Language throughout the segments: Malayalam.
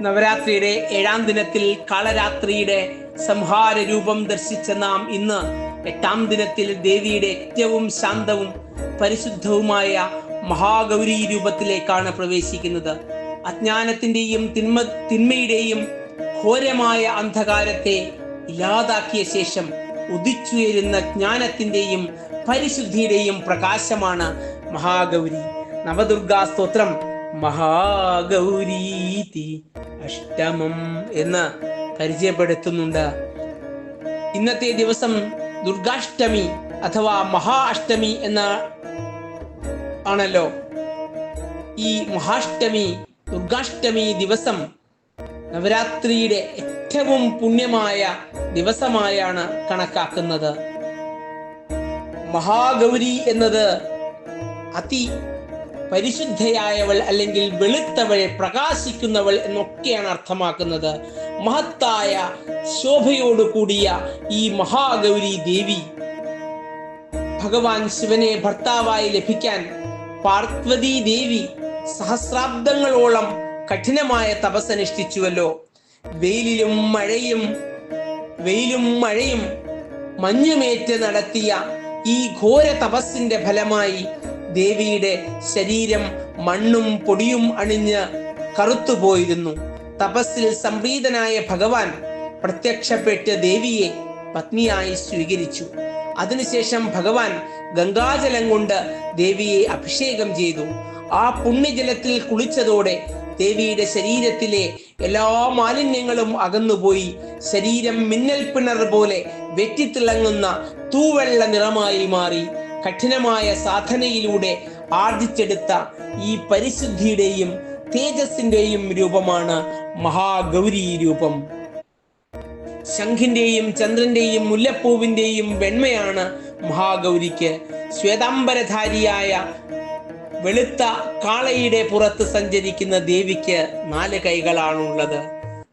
നവരാത്രിയുടെ ഏഴാം ദിനത്തിൽ കാളരാത്രിയുടെ സംഹാര രൂപം ദർശിച്ച നാം ഇന്ന് എട്ടാം ദിനത്തിൽ ദേവിയുടെ ഏറ്റവും ശാന്തവും പരിശുദ്ധവുമായ മഹാഗൗരി രൂപത്തിലേക്കാണ് പ്രവേശിക്കുന്നത്. അജ്ഞാനത്തിന്റെയും തിന്മ തിന്മയുടെയും ഘോരമായ അന്ധകാരത്തെ ഇല്ലാതാക്കിയ ശേഷം ഉദിച്ചുയരുന്ന ജ്ഞാനത്തിന്റെയും പരിശുദ്ധിയുടെയും പ്രകാശമാണ് മഹാഗൗരി. നവദുർഗാ സ്തോത്രം. മഹാഗൗരീതി. അഷ്ടമം എന്ന് പരിചയപ്പെടുത്തുന്നുണ്ട്. ഇന്നത്തെ ദിവസം ദുർഗാഷ്ടമി അഥവാ മഹാ അഷ്ടമി എന്ന ആണല്ലോ. ഈ മഹാഷ്ടമി ദുർഗാഷ്ടമി ദിവസം നവരാത്രിയുടെ ഏറ്റവും പുണ്യമായ ദിവസമായാണ് കണക്കാക്കുന്നത്. മഹാഗൗരി എന്നത് അതി പരിശുദ്ധയായവൾ അല്ലെങ്കിൽ വെളുത്തവൾ പ്രകാശിക്കുന്നവൾ എന്നൊക്കെയാണ് അർത്ഥമാക്കുന്നത്. മഹത്തായ ശോഭയോട് കൂടിയ ഈ മഹാഗൗരി ദേവി ഭഗവാൻ ശിവനെ ഭർത്താവായി ലഭിക്കാൻ പാർവതി ദേവി സഹസ്രാബ്ദങ്ങളോളം കഠിനമായ തപസ്സനുഷ്ഠിച്ചുവല്ലോ. വെയിലിലും മഴയും വെയിലും മഴയും മഞ്ഞുമേറ്റ് നടത്തിയ ഈ ഘോര തപസ്സിന്റെ ഫലമായി ദേവിയുടെ ശരീരം മണ്ണും പൊടിയും അണിഞ്ഞ് കറുത്തുപോയിരുന്നു തപസ്സിൽ സംപ്രീതനായ ഭഗവാൻ പ്രത്യക്ഷപ്പെട്ട് ദേവിയെ പത്നിയായി സ്വീകരിച്ചു. അതിനുശേഷം ഭഗവാൻ ഗംഗാജലം കൊണ്ട് ദേവിയെ അഭിഷേകം ചെയ്തു. ആ പുണ്യജലത്തിൽ കുളിച്ചതോടെ ദേവിയുടെ ശരീരത്തിലെ എല്ലാ മാലിന്യങ്ങളും അകന്നുപോയി. ശരീരം മിന്നൽ പിണർ പോലെ വെറ്റിത്തിളങ്ങുന്ന തൂവെള്ള നിറമായി മാറി. കഠിനമായ സാധനയിലൂടെ ആർജിച്ചെടുത്ത ഈ പരിശുദ്ധിയുടെയും തേജസ്സിന്റെയും രൂപമാണ് മഹാഗൗരി രൂപം. ശംഖിന്റെയും ചന്ദ്രന്റെയും മുല്ലപ്പൂവിന്റെയും വെണ്മയാണ് മഹാഗൗരിക്ക്. ശ്വേതാംബരധാരിയായ വെളുത്ത കാളയുടെ പുറത്ത് സഞ്ചരിക്കുന്ന ദേവിക്ക് നാല് കൈകളാണുള്ളത്.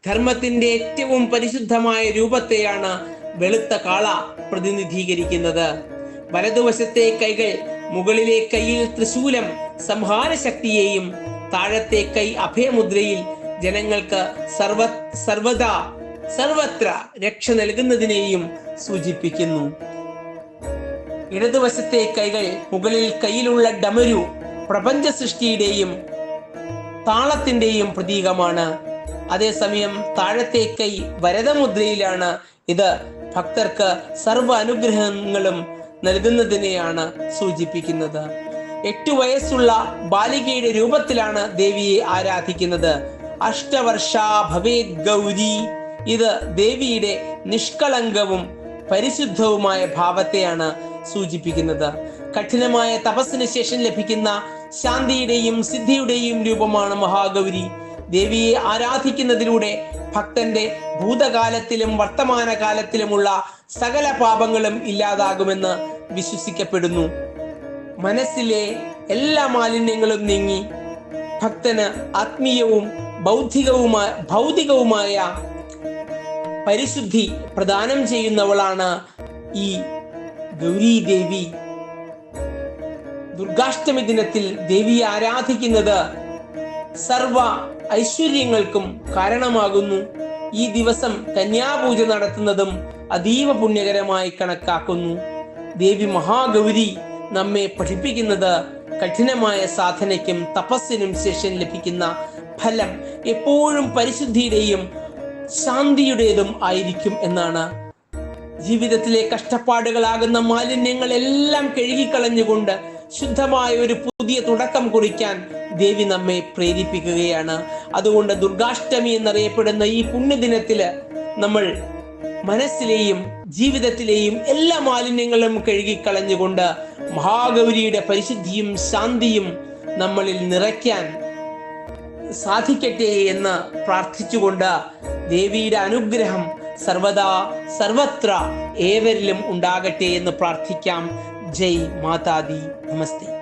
ധർമ്മത്തിന്റെ ഏറ്റവും പരിശുദ്ധമായ രൂപത്തെയാണ് വെളുത്ത കാള പ്രതിനിധീകരിക്കുന്നത്. വലതുവശത്തെ കൈകൾ മുകളിലെ കൈയിൽ ത്രിശൂലം സംഹാര ശക്തിയെയും താഴത്തെ കൈ അഭയമുദ്രയിൽ ജനങ്ങൾക്ക് സർവ സർവദാ സർവത്ര രക്ഷ നൽകുന്നതിനെയും സൂചിപ്പിക്കുന്നു. ഇടതുവശത്തെ കൈകൾ മുകളിൽ കയ്യിലുള്ള ഡമരു പ്രപഞ്ച സൃഷ്ടിയുടെയും താളത്തിന്റെയും പ്രതീകമാണ്. അതേസമയം താഴത്തെ കൈ വരദമുദ്രയിലാണ്. ഇത് ഭക്തർക്ക് സർവ അനുഗ്രഹങ്ങളും നൽകുന്നതിനെയാണ് സൂചിപ്പിക്കുന്നത്. എട്ടു വയസ്സുള്ള ബാലികയുടെ രൂപത്തിലാണ് ദേവിയെ ആരാധിക്കുന്നത്. അഷ്ടവർഷ ഭവേ ഗൗരി. ഇത് ദേവിയുടെ നിഷ്കളങ്കവും പരിശുദ്ധവുമായ ഭാവത്തെയാണ് സൂചിപ്പിക്കുന്നത്. കഠിനമായ തപസ്സിന് ശേഷം ലഭിക്കുന്ന ശാന്തിയുടെയും സിദ്ധിയുടെയും രൂപമാണ് മഹാഗൗരി. ദേവിയെ ആരാധിക്കുന്നതിലൂടെ ഭക്തന്റെ ഭൂതകാലത്തിലും വർത്തമാനകാലത്തിലുമുള്ള സകല പാപങ്ങളും ഇല്ലാതാകുമെന്ന് വിശ്വസിക്കപ്പെടുന്നു. മനസ്സിലെ എല്ലാ മാലിന്യങ്ങളും നീങ്ങി ഭക്തന് ആത്മീയവും ബൗദ്ധികവുമായ ഭൗതികവുമായ പരിശുദ്ധി പ്രദാനം ചെയ്യുന്നവളാണ് ഈ ഗൗരി ദേവി. ദുർഗാഷ്ടമി ദിനത്തിൽ ദേവിയെ ആരാധിക്കുന്നത് സർവ ഐശ്വര്യങ്ങൾക്കും കാരണമാകുന്നു. ഈ ദിവസം കന്യാപൂജ നടത്തുന്നതും അതീവ പുണ്യകരമായി കണക്കാക്കുന്നു. ദേവി മഹാഗൗരി നമ്മെ പഠിപ്പിക്കുന്നത് കഠിനമായ സാധനയ്ക്കും തപസ്സിനും ശേഷം ലഭിക്കുന്ന ഫലം എപ്പോഴും പരിശുദ്ധിയുടെയും ശാന്തിയുടേതും ആയിരിക്കും എന്നാണ്. ജീവിതത്തിലെ കഷ്ടപ്പാടുകളാകുന്ന മാലിന്യങ്ങളെല്ലാം കഴുകിക്കളഞ്ഞുകൊണ്ട് ശുദ്ധമായ ഒരു പുതിയ തുടക്കം കുറിക്കാൻ ദേവി നമ്മെ പ്രേരിപ്പിക്കുകയാണ്. അതുകൊണ്ട് ദുർഗാഷ്ടമി എന്നറിയപ്പെടുന്ന ഈ പുണ്യദിനത്തിൽ നമ്മൾ മനസ്സിലെയും ജീവിതത്തിലെയും എല്ലാ മാലിന്യങ്ങളും കഴുകിക്കളഞ്ഞുകൊണ്ട് മഹാഗൗരിയുടെ പരിശുദ്ധിയും ശാന്തിയും നമ്മളിൽ നിറയ്ക്കാൻ സാധിക്കട്ടെ എന്ന് പ്രാർത്ഥിച്ചുകൊണ്ട് ദേവിയുടെ അനുഗ്രഹം സർവദാ സർവത്ര ഏവരിലും ഉണ്ടാകട്ടെ എന്ന് പ്രാർത്ഥിക്കാം. ജയ് മാതാദി. നമസ്തേ.